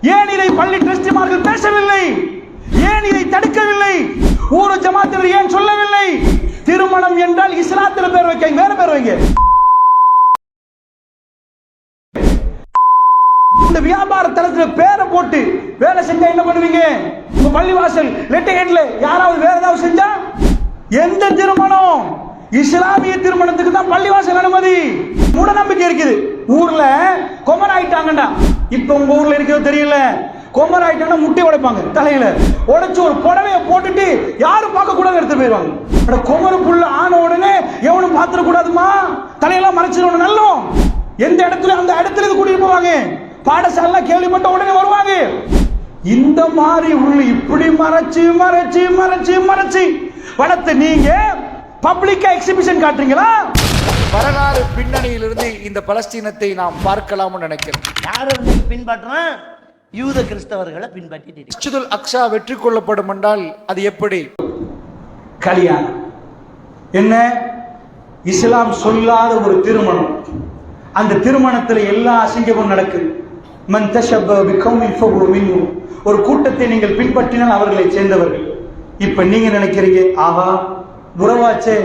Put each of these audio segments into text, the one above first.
ஏன் இதை பள்ளி டிரஸ்டிமார்கள் பேசவில்லை? ஏன் இதை தடுக்கவில்லை? ஊரு ஜமாத்தில் ஏன் சொல்லவில்லை? திருமணம் என்றால் இஸ்லாத்தில் பேர் வைக்க வேற பேர் வைங்க. இந்த வியாபார தளத்துல பேரை போட்டு வேலை செஞ்சா என்ன பண்ணுவீங்க? உங்க பள்ளிவாசல் லெட்டர் யாராவது வேற ஏதாவது செஞ்சா? எந்த திருமணம்? இஸ்லாமிய திருமணத்துக்கு தான் பள்ளிவாசல் அனுமதி. மூட நம்பிக்கை இருக்குது. ஊர்ல கொமர் ஆயிட்டாங்கடா. இப்ப உங்க ஊர்ல இருக்கிறது தெரியல. கொமர் ஆயிட்டாங்கன்னா முட்டை உடைப்பாங்க தலையில. உடைச்சு ஒரு புடவைய போட்டுட்டு யாரும் பார்க்க கூடாது எடுத்து போயிடுவாங்க அட கொமரு புள்ள ஆன உடனே எவனும் பாத்திர கூடாதுமா தலையெல்லாம் மறைச்சிடணும் நல்லோம் எந்த இடத்துல அந்த இடத்துல இது கூட்டிட்டு போவாங்க? பாடசாலை கேள்விப்பட்ட உடனே வருவாங்க. இந்த மாதிரி உள்ள இப்படி மறைச்சு மறைச்சு மறைச்சு மறைச்சு. வளர்த்து நீங்க பப்ளிக்கா எக்ஸிபிஷன் காட்டுறீங்களா? வரலாறு பின்னணியிலிருந்து இந்த பலஸ்தீனத்தை நாம் பார்க்கலாம்னு நினைக்கிறேன் யாரை இன்னைக்கு பின்பற்றுறான் யூத கிறிஸ்தவர்களை இருக்கு. மஸ்ஜிதுல் அக்ஸா வெற்றி கொள்ளப்படும் என்றால் அது எப்படி? கல்யாணம். என்ன? இஸ்லாம் சொல்லாத ஒரு திருமணம். அந்த திருமணத்துல எல்லா அசிங்கமும் நடக்குது. ஒரு கூட்டத்தை நீங்கள் பின்பற்றினால் அவர்களை சேர்ந்தவர்கள். இப்ப நீங்க நினைக்கிறீங்க ஆஹா உறவாச்சே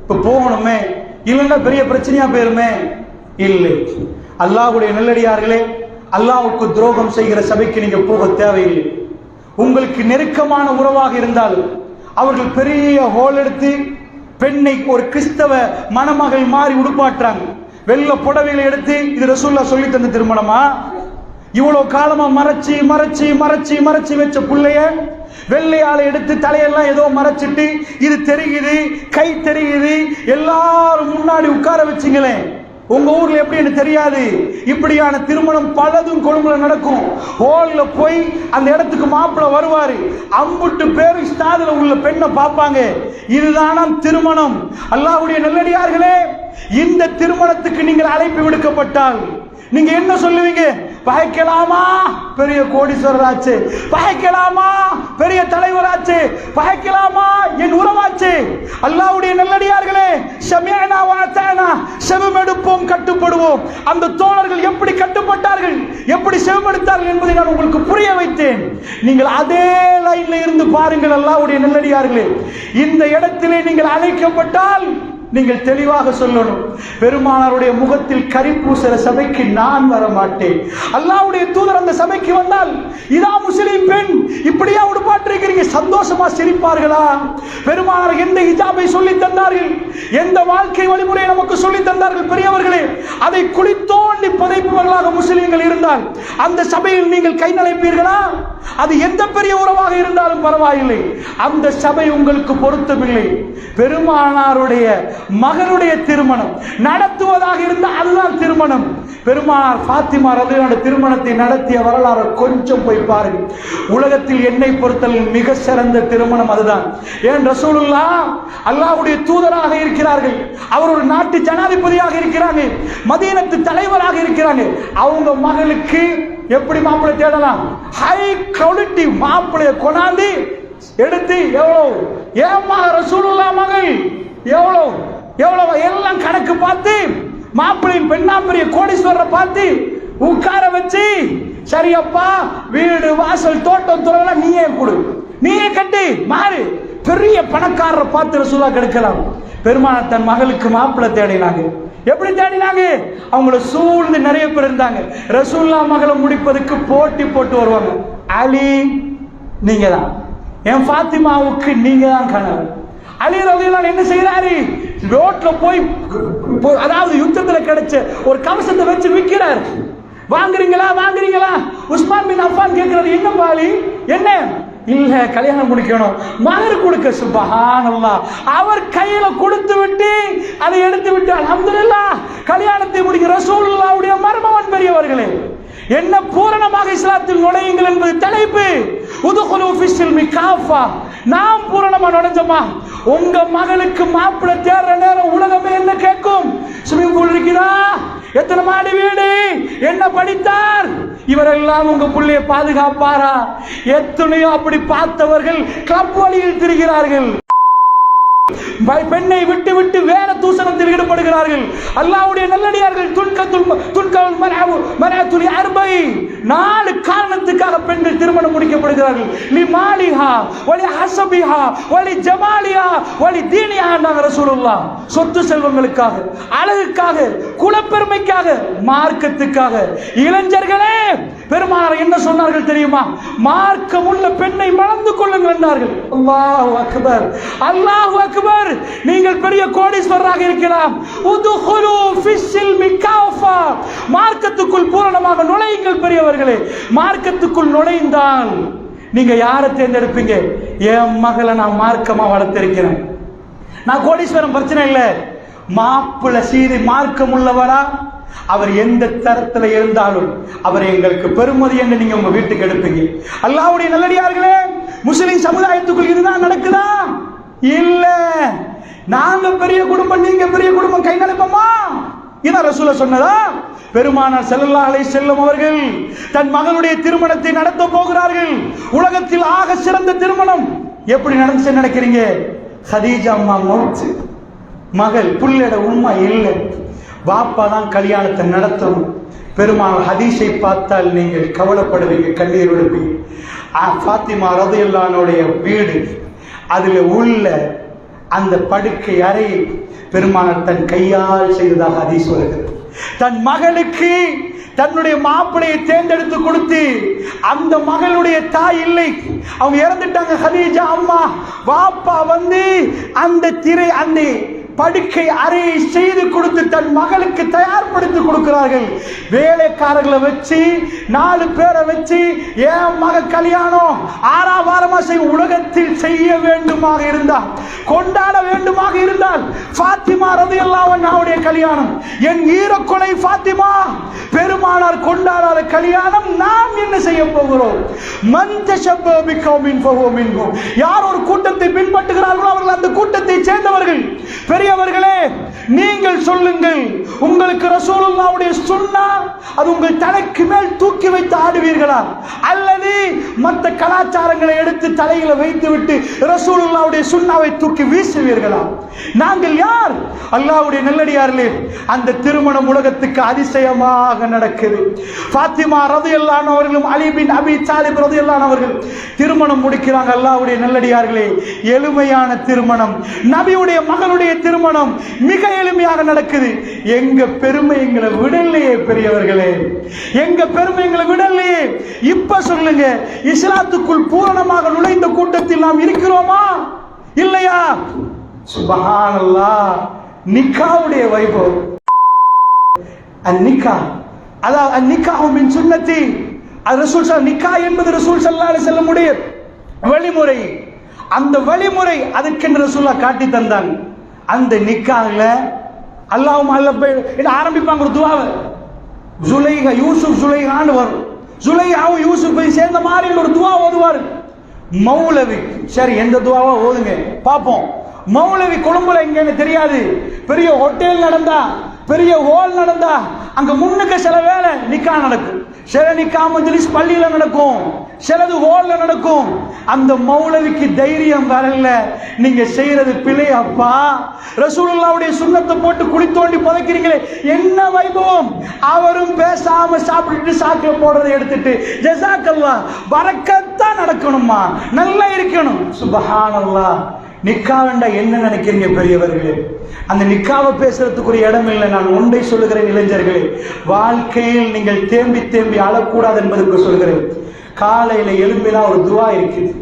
இப்ப போகணுமே. இல்லைன்னா பெரிய பிரச்சனையா போயிருமே? இல்லை. அல்லாஹ்வுடைய நெல்லடியார்களே அல்லாவுக்கு துரோகம் செய்கிற சபைக்கு நீங்க போக தேவையில்லை. உங்களுக்கு நெருக்கமான உறவாக இருந்தால் அவர்கள் பெரிய ஹோல் எடுத்து பெண்ணை ஒரு கிறிஸ்தவ மணமகள் மாறி உடுப்பாட்டுறாங்க. வெள்ள புடவைகளை எடுத்து இது ரசூல்லா சொல்லி தந்த திருமணமா? இவ்வளவு காலமா மறைச்சு மறைச்சு மறைச்சு மறைச்சு வச்ச பிள்ளைய வெள்ளையால எடுத்து தலையெல்லாம் ஏதோ மறைச்சிட்டு இது தெரியுது கை தெரியுது எல்லாரும் முன்னாடி உட்கார வச்சுங்களேன் உங்க ஊர்ல எப்படி எனக்கு தெரியாது. இப்படியான திருமணம் பலதும் கொழும்புல நடக்கும். ஹோல்ல போய் அந்த இடத்துக்கு மாப்பிள்ள வருவாரு. அம்புட்டு பேரு ஸ்டாதுல உள்ள பெண்ணை பார்ப்பாங்க. இதுதானா திருமணம். அல்லாவுடைய நல்லடியார்களே இந்த திருமணத்துக்கு நீங்கள் அழைப்பு விடுக்கப்பட்டால் நீங்க என்ன சொல்லுவீங்க? பகைக்கலாமா? பெரிய கோடீஸ்வரராச்சு. பகைக்கலாமா? பெரிய தலைவராச்சு. பகைக்கலாமா? என் உறவாச்சு. அல்லாவுடைய நல்லடியார்களே ஷமியனா வாத்தானா. செவமெடுப்போம் கட்டுப்படுவோம். அந்த தோழர்கள் எப்படி கட்டுப்பட்டார்கள்? எப்படி செவமெடுத்தார்கள் என்பதை நான் உங்களுக்கு புரிய வைத்தேன். நீங்கள் அதே லைன்ல இருந்து பாருங்கள் அல்லாவுடைய நல்லடியார்களே. இந்த இடத்திலே நீங்கள் அழைக்கப்பட்டால் நீங்கள் தெளிவாக சொல்லணும். பெருமானாருடைய முகத்தில் கரி சபைக்கு நான் வர மாட்டேன் அல்லாவுடைய தூதர் அந்த சபைக்கு வந்தால் இதா முஸ்லீம் பெண் இப்படியா உடுப்பாட்டிருக்கிறீங்க? சந்தோஷமா சிரிப்பார்களா? பெருமானார் எந்த இஜாபை சொல்லி தந்தார்கள்? எந்த வாழ்க்கை வழிமுறையை நமக்கு சொல்லி தந்தார்கள் பெரியவர்களே? அதை குளித்தோண்டி புதைப்பவர்களாக முஸ்லீம்கள் இருந்தால் அந்த சபையில் நீங்கள் கை நலைப்பீர்களா அது எந்த பெரிய உறவாக இருந்தாலும் பரவாயில்லை. அந்த சபை உங்களுக்கு பொருத்தமில்லை. பெருமானாருடைய மகனுடைய திருமணம். நடத்துவதாக இருந்த அதுதான் திருமணம். பெருமானார் பாத்திமா ரலியல்லாஹு திருமணத்தை நடத்திய வரலாறு கொஞ்சம் போய் பாருங்கள் உலகத்தில் என்னை பொறுத்தல் மிக சிறந்த திருமணம் அதுதான். ஏன் ரசூலுல்லா அல்லாஹ்வுடைய தூதராக இருக்கிறார்கள். அவர் ஒரு நாட்டு ஜனாதிபதியாக இருக்கிறாங்க. மதீனத்து தலைவராக இருக்கிறாங்க. அவங்க மகளுக்கு எப்படி மாப்பிள்ளை தேடலாம்? ஹை குவாலிட்டி மாப்பிள்ளைய கொண்டாந்து எடுத்து எவ்வளோ ஏமா ரசூலுல்லா மகள்? எவ்வளோ எவ்வளவு எல்லாம் கணக்கு பார்த்து மாப்பிள்ளையின் பெண்ணாம்பரிய கோடீஸ்வரரை பார்த்து உட்கார வச்சு சரியப்பா வீடு வாசல் தோட்டம் துறவெல்லாம் நீயே கொடு. நீயே கட்டி மாறு. பெரிய பணக்காரரை பார்த்து ரசூலா கெடுக்கலாம். பெருமான தன் மகளுக்கு மாப்பிள்ளை தேடினாங்க. எப்படி தேடினாங்க? அவங்கள சூழ்ந்து நிறைய பேர் இருந்தாங்க. ரசூல்லா மகளை முடிப்பதுக்கு போட்டி போட்டு வருவாங்க. அலி நீங்க தான் என் ஃபாத்திமாவுக்கு நீங்க தான் கணவர். அலி ரலியல்லாஹு என்ன செய்யறாரு ரோட்ல போய் அதாவது யுத்தத்துல கிடைச்ச ஒரு கவசத்தை வச்சு விற்கிறார் வாங்குறீங்களா? வாங்குறீங்களா? உஸ்மான் பின் அஃபான் கேட்கறது என்ன பாலி? என்ன? இல்ல கல்யாணம் முடிக்கணும். மகர் கொடுக்க. சுபஹானல்லாஹ். அவர் கையில கொடுத்து விட்டு அதை எடுத்து விட்டு அலமதுல்லா கல்யாணத்தை முடிக்க ரசூல்லாவுடைய மர்மவன் பெரியவர்களே என்ன பூரணமாக இஸ்லாத்தில் நுழையுங்கள் என்பது தலைப்பு. உதுகுலு ஃபிஸ்ஸில் மிகாஃபா. நாம் பூரணமா நுழைஞ்சோமா? உங்க மகளுக்கு மாப்பிள்ளை தேடுற நேரம் உலகமே என்ன கேட்கும்? ஸ்விமிங் பூல் இருக்கிறா எத்தனை மாடி வீடு? என்ன படித்தார்? இவரெல்லாம் உங்க புள்ளைய பாதுகாப்பாரா? எத்தனையோ அப்படி பார்த்தவர்கள் கிளப் வழியில் திரிகிறார்கள். பெண்ணை விட்டு விட்டு வேற தூசணத்தில் ஈடுபடுகிறார்கள். அல்லாவுடைய நல்லடியார்கள் துன்கத்துல் துன்கல் மரஅவு மரஅத்துல் அர்பை. நாலு காரணத்துக்காக பெண்கள் திருமணம் முடிக்கப்படுகிறார்கள். லி மாலிஹா வலி ஹசபிஹா வலி ஜமாலியா வலி தீனியா நாங்க ரசூலுல்லாஹ். சொத்து செல்வங்களுக்காக அழகுக்காக குலப்பெருமைக்காக மார்க்கத்துக்காக. இளைஞர்களே பெருமானார் என்ன சொன்னார்கள் தெரியுமா? மார்க்கம் உள்ள பெண்ணை மணந்து கொள்ளுங்கள் என்றார்கள். அல்லாஹ் அக்பர் அல்லாஹ் அக்பர் நீங்கள் பெரிய கோடீஸ்வரராக இருக்கலாம். உதுஹுலு ஃபிஸ்ஸில் மிகாஃபா. மார்க்கத்துக்குள் பூரணமாக நுழையுங்கள் பெரியவர்களே மார்க்கத்துக்குள் நுழைந்தால் நீங்க யாரை தேர்ந்தெடுப்பீங்க? என் மகளை நான் மார்க்கமா வளர்த்திருக்கிறேன். நான் கோடீஸ்வரம் பிரச்சனை இல்லை. மாப்பிள்ள சீதை மார்க்கம் உள்ளவரா? அவர் எந்த தரத்துல இருந்தாலும் அவர் எங்களுக்கு பெருமதி என்று நீங்க உங்க வீட்டுக்கு எடுப்பீங்க. அல்லாவுடைய நல்லடியார்களே முஸ்லிம் சமுதாயத்துக்குள் இதுதான் நடக்குதா? இல்ல. நாங்க பெரிய குடும்பம் நீங்க பெரிய குடும்பம் கை நடப்போமா இதான் ரசூல சொன்னதா? பெருமானார் ஸல்லல்லாஹு செல்லும் அவர்கள் தன் மகனுடைய திருமணத்தை நடத்த போகிறார்கள். உலகத்தில் ஆக சிறந்த திருமணம். எப்படி நடந்துச்சு நினைக்கிறீங்க? ஹதீஜா அம்மா மௌத்து. மகள் புள்ளட உண்மை இல்லை. பாப்பா தான் கல்யாணத்தை நடத்தணும். பெருமாள் ஹதீஷை பார்த்தால் நீங்கள் கவலைப்படுவீங்க கண்ணீர் விடுப்பீங்க. ஃபாத்திமா ரதையல்லானுடைய வீடு. அதில் உள்ள அந்த படுக்கை அறையில் பெருமானார் தன் கையால் செய்ததாக அதை சொல்கிறது தன் மகளுக்கு தன்னுடைய மாப்பிளையை தேர்ந்தெடுத்து கொடுத்து அந்த மகளுடைய தாய் இல்லை. அவங்க இறந்துட்டாங்க ஹதீஜா அம்மா வாப்பா வந்து அந்த திரை அந்த படுக்கை அறையை செய்து கொடுத்து தன் மகளுக்கு தயார்படுத்தி கொடுக்கிறார்கள். வேலைக்காரர்களை வச்சு நாலு பேரை வச்சு என் மக கல்யாணம் ஆறாம் வாரமா உலகத்தில் செய்ய வேண்டுமாக இருந்தால் கொண்டாட வேண்டுமாக இருந்தால் ஃபாத்திமா ரதியல்லாஹு அன்ஹாவுடைய கல்யாணம். என் ஈரக்கொலை ஃபாத்திமா பெருமானார் கொண்டாட கல்யாணம் நாம் என்ன செய்ய போகிறோம்? மந்த தஷப்ப பிகௌமின் ஃபஹுவ யார் ஒரு கூட்டத்தை பின்பற்றுகிறார்களோ அவர்கள் அந்த கூட்டத்தை சேர்ந்தவர்கள். பெரியவர்களே நீங்கள் சொல்லுங்கள். உங்களுக்கு ரசூலுல்லாவுடைய சுன்னா அது உங்கள் தலைக்கு மேல் தூக்கி வைத்து ஆடுவீர்களா? அல்லது மற்ற கலாச்சாரங்களை எடுத்து தலையில வைத்து விட்டு ரசூலுல்லாவுடைய சுண்ணாவை தூக்கி வீசுவீர்களா? நாங்கள் யார்? அல்லாவுடைய நல்லடியார்களே அந்த திருமணம் உலகத்துக்கு அதிசயமாக நடக்குது. பாத்திமா ரது அவர்களும் அலிபின் அபி ரது ரதியல்லான் அவர்கள் திருமணம் முடிக்கிறாங்க. அல்லாவுடைய நல்லடியார்களே எளிமையான திருமணம். நபியுடைய மகனுடைய திருமணம் மிக எளிமையாக நடக்குது. எங்க பெருமை எங்களை விடலையே பெரியவர்களே. எங்க பெருமை எங்களை விடலையே. இப்ப சொல்லுங்க இஸ்லாத்துக்குள் பூரணமாக நுழைந்த கூட்டத்தில் நாம் இருக்கிறோமா? இல்லையா? சுபஹானல்லாஹ். நிக்காவுடைய வைபவம். அந்நிக்கா. அதாவது அந்நிக்காவும் மின் சுன்னத்தி அது ரசூல் சல் நிக்கா என்பது ரசூல் ஸல்லல்லாஹு அலைஹி வஸல்லமுடைய வழிமுறை. அந்த வழிமுறை அதுக்கென்று ரசூல்லா காட்டி தந்தாங்க அந்த நிக்கால அல்லாஹ்வும் அல்ல ஆரம்பிப்பாங்க ஒரு துவாவை? ஜுலைஹா யூசுப் ஜுலைஹான்னு வரும். ஜுலைஹாவும் போய் சேர்ந்த மாதிரி ஒரு துவா ஓதுவார். மௌலவி சரி எந்த துவாவா ஓதுங்க? பார்ப்போம். மௌலவி கொழும்புல எங்கன்னு தெரியாது. பெரிய ஹோட்டல் நடந்தா பெரிய ஹோல் நடந்தா அங்க முன்னுக்கு சில வேலை நிக்கா நடக்கும். சில நிக்கா மஜ்லிஸ் பள்ளியில நடக்கும். சிலது ஹோல்ல நடக்கும். அந்த மௌலவிக்கு தைரியம் வரல. நீங்க செய்யறது பிழை அப்பா. ரசூலுல்லாவுடைய சுண்ணத்தை போட்டு குழி தோண்டி புதைக்கிறீங்களே என்ன வைபவம்? அவரும் பேசாம சாப்பிட்டுட்டு சாக்கில் போடுறதை எடுத்துட்டு ஜெசாக்கல்லா வரக்கத்தான் நடக்கணுமா நல்லா இருக்கணும். சுபஹானல்லா. நிக்கா வேண்டா என்ன நினைக்கிறீங்க பெரியவர்களே? அந்த நிக்காவை பேசுறதுக்குரிய இடம் இல்லை. நான் ஒன்றை சொல்லுகிறேன் இளைஞர்களே. வாழ்க்கையில் நீங்கள் தேம்பி தேம்பி அழக்கூடாது என்பதற்கு சொல்கிறேன் காலையில எலும்பினா ஒரு துவா இருக்குது.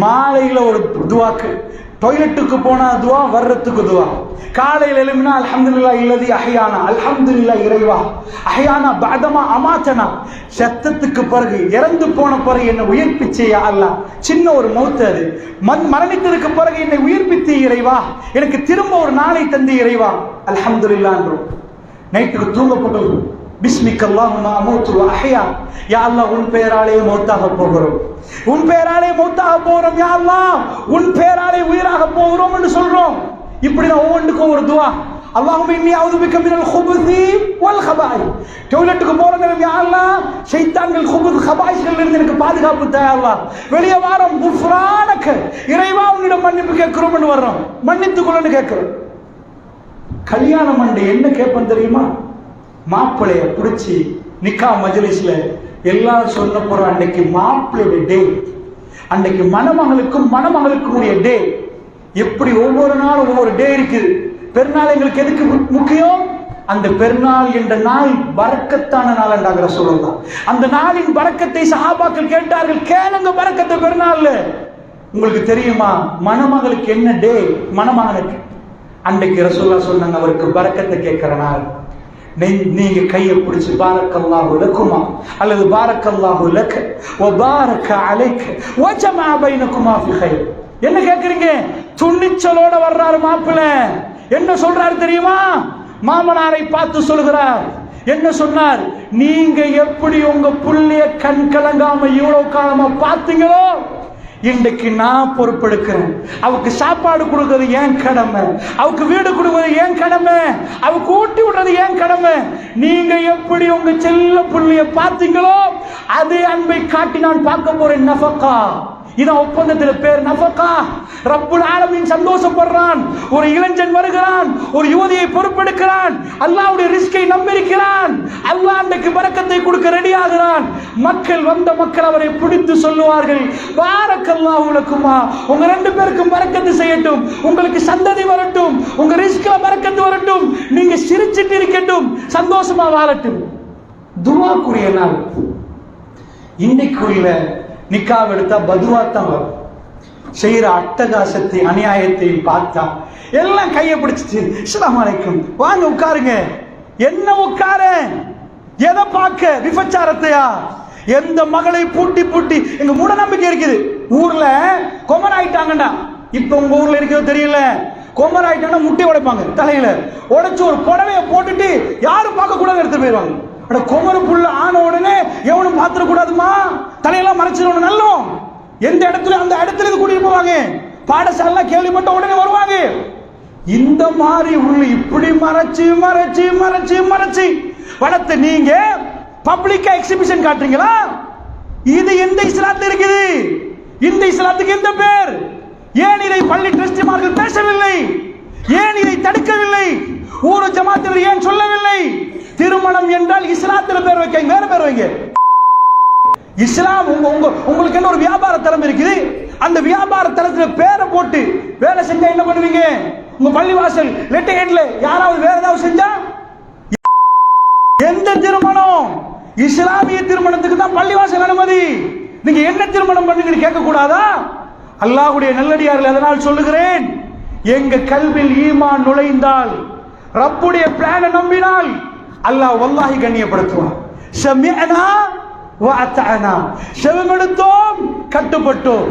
மாலையில ஒரு துவாக்கு. டாய்லெட்டுக்கு போனா துவா வர்றதுக்கு துவா. காலையில் எழுமினா அல்ஹம்துல்லா இல்லதி அஹயானா அல்ஹம்துல்லா இறைவா அஹயானா பாதமா அமாச்சனா சத்தத்துக்கு பிறகு இறந்து போன பிறகு என்னை உயிர்ப்பிச்சேயா அல்ல சின்ன ஒரு மௌத்து அது. மண் மரணித்ததுக்கு பிறகு என்னை உயிர்ப்பித்து இறைவா எனக்கு திரும்ப ஒரு நாளை தந்து இறைவா. அல்ஹம்துலில்லான்றோம் நைட்டுக்கு தூங்க பிஸ்மிக் அல்லாஹுமா அமூத்து உன் பெயராலே மௌத்தாக போகிறோம். உன் பெயராலே மௌத்தாக போகிறோம் யா உன் பெயராலே உயிராக போகிறோம் என்று சொல்றோம். இப்படி நான் ஒவ்வொன்றுக்கும் ஒரு துவா. அல்லாஹும் இன்னி அவுது பிக்க மினல் குபுசி வல் கபாய் டாய்லெட்டுக்கு போற நேரம் யா ஷைத்தான்கள் குபுஸ் ஹபாய்ஸ்கள் இருந்து எனக்கு பாதுகாப்பு தயாரா வெளியே வாரம் குஃப்ரானக்கு. இறைவா உன்னிடம் மன்னிப்பு கேட்கிறோம்னு வர்றோம். மன்னித்துக் கொள்ளன்னு கேட்கிறோம். கல்யாணம் அண்டு என்ன கேட்பேன் தெரியுமா? மாப்பிளைய பிடிச்சி நிக்கா மஜ்லிஸ்ல எல்லாரும் சொன்ன போற அன்னைக்கு மாப்பிள்ளையோட டே அன்னைக்கு மணமகளுக்கும் மணமகளுக்கும் உடைய டே எப்படி ஒவ்வொரு நாளும் ஒவ்வொரு டே இருக்குது. பெருநாள் எங்களுக்கு எதுக்கு மு- முக்கியம்? அந்த பெருநாள் என்ற நாள் பறக்கத்தான நாள் என்றாங்கிற சொல்லலாம் அந்த நாளின் பறக்கத்தை சஹாபாக்கள் கேட்டார்கள். கேளுங்க பறக்கத்தை பெருநாள் உங்களுக்கு தெரியுமா? மணமகளுக்கு என்ன டே மணமகனுக்கு. அன்றைக்கு ரசூல்லா சொன்னாங்க அவருக்கு பறக்கத்தை கேட்கிற நாள். நீங்க கையை பிடிச்சு பாரக்கல்லாஹு லக்குமா அல்லது பாரக்கல்லாஹு லக்க வ பாரக்க அலைக்க வ ஜமா பைனகுமா ஃபி கைர். என்ன கேக்குறீங்க? துணிச்சலோட வர்றாரு மாப்பிள்ள. என்ன சொல்றாரு தெரியுமா? மாமனாரை பார்த்து சொல்கிறார் என்ன சொன்னார்? நீங்க எப்படி உங்க புள்ளிய கண் கலங்காம இவ்வளவு காலமா பார்த்தீங்களோ? இன்றைக்கு நான் பொறுப்பெடுக்கிறேன். அவுக்கு சாப்பாடு கொடுக்கறது ஏன் கடமை? அவுக்கு வீடு கொடுக்கறது ஏன் கடமை? அவக்கு ஊட்டி விடுறது ஏன் கடமை? நீங்க எப்படி உங்க செல்ல பிள்ளைய பார்த்தீங்களோ அதே அன்பை காட்டி நான் பார்க்க போறேன். நஃபக்கா. இதான் ஒப்பந்தத்தில் பேர் நஃபக்கா. ரப்புல் ஆலமின் சந்தோஷப்படுறான். ஒரு இளைஞன் வருகிறான். ஒரு யுவதியை பொறுப்பெடுக்கிறான். அல்லாவுடைய ரிஸ்கை நம்பியிருக்கிறான். அல்லாஹ் அன்றைக்கு பறக்கத்தை கொடுக்க ரெடி ஆகிறான் மக்கள் வந்த மக்கள் அவரை பிடித்து சொல்லுவார்கள் பாரக்கல்லா உனக்குமா உங்க ரெண்டு பேருக்கும் பறக்கத்து செய்யட்டும். உங்களுக்கு சந்ததி வரட்டும். உங்க ரிஸ்க்ல பறக்கத்து வரட்டும். நீங்க சிரிச்சிட்டு இருக்கட்டும். சந்தோஷமா வாழட்டும். துவாக்குரிய நாள். இன்னைக்குள்ள நிக்காவ் எடுத்தா பதுவா தான் வரும். செய்யற அட்டகாசத்தை அநியாயத்தை பார்த்தா எல்லாம் கையை பிடிச்சிச்சு. அஸ்ஸலாமு அலைக்கும். வாங்க உட்காருங்க. என்ன உட்கார எதை பார்க்க? விபச்சாரத்தையா? எந்த மகளை பூட்டி பூட்டி. எங்க மூட நம்பிக்கை இருக்குது. ஊர்ல கொமர் ஆயிட்டாங்கடா. இப்ப உங்க ஊர்ல இருக்கிறது தெரியல. கொமர் ஆயிட்டாங்கன்னா முட்டை உடைப்பாங்க தலையில. உடைச்சு ஒரு புடவைய போட்டுட்டு யாரும் பார்க்க கூடாது எடுத்து போயிடுவாங்க. கொமரு புள்ள ஆன உடனே எவனும் பாத்திர கூடாதுமா தலையெல்லாம் மறைச்சிடணும் நல்லோம். எந்த இடத்துல அந்த இடத்துல கூட்டிட்டு போவாங்க? பாடசாலை கேள்விப்பட்ட உடனே வருவாங்க. இந்த மாதிரி உள்ள இப்படி மறைச்சு மறைச்சு மறைச்சு மறைச்சு. வளர்த்து நீங்க பப்ளிக்கா எக்ஸிபிஷன் காட்டுறீங்களா? இது எந்த இஸ்லாத்துல இருக்குது? இந்த இஸ்லாத்துக்கு எந்த பேர்? ஏன் இதை பள்ளி டிரஸ்டிமார்கள் பேசவில்லை? ஏன் இதை தடுக்கவில்லை? ஊர் ஜமாத்தினர் ஏன் சொல்லவில்லை? திருமணம் என்றால் இஸ்லாத்துல பேர் வைக்க வேற பேர் வைங்க. இஸ்லாம் உங்க உங்க உங்களுக்கு என்ன ஒரு வியாபார தலம் இருக்குது? அந்த வியாபார தலத்துல பேரை போட்டு வேலை செஞ்சா என்ன பண்ணுவீங்க? உங்க பள்ளிவாசல் லெட்டர் ஹெட்ல யாராவது வேற ஏதாவது செஞ்சா? எந்த திருமணம்? இஸ்லாமிய திருமணத்துக்கு தான் பள்ளிவாசல் அனுமதி. நீங்க என்ன திருமணம் பண்ணுங்கன்னு கேட்க கூடாதா அல்லாஹுடைய நல்லடியார்கள் அதனால் சொல்லுகிறேன். எங்க கல்வில் ஈமான் நுழைந்தால் ரப்புடைய பிளான நம்பினால் அல்லாஹ் வல்லாஹி கண்ணியப்படுத்துவான். சமிஅனா செவமெடுத்தோம் கட்டுப்பட்டோம்.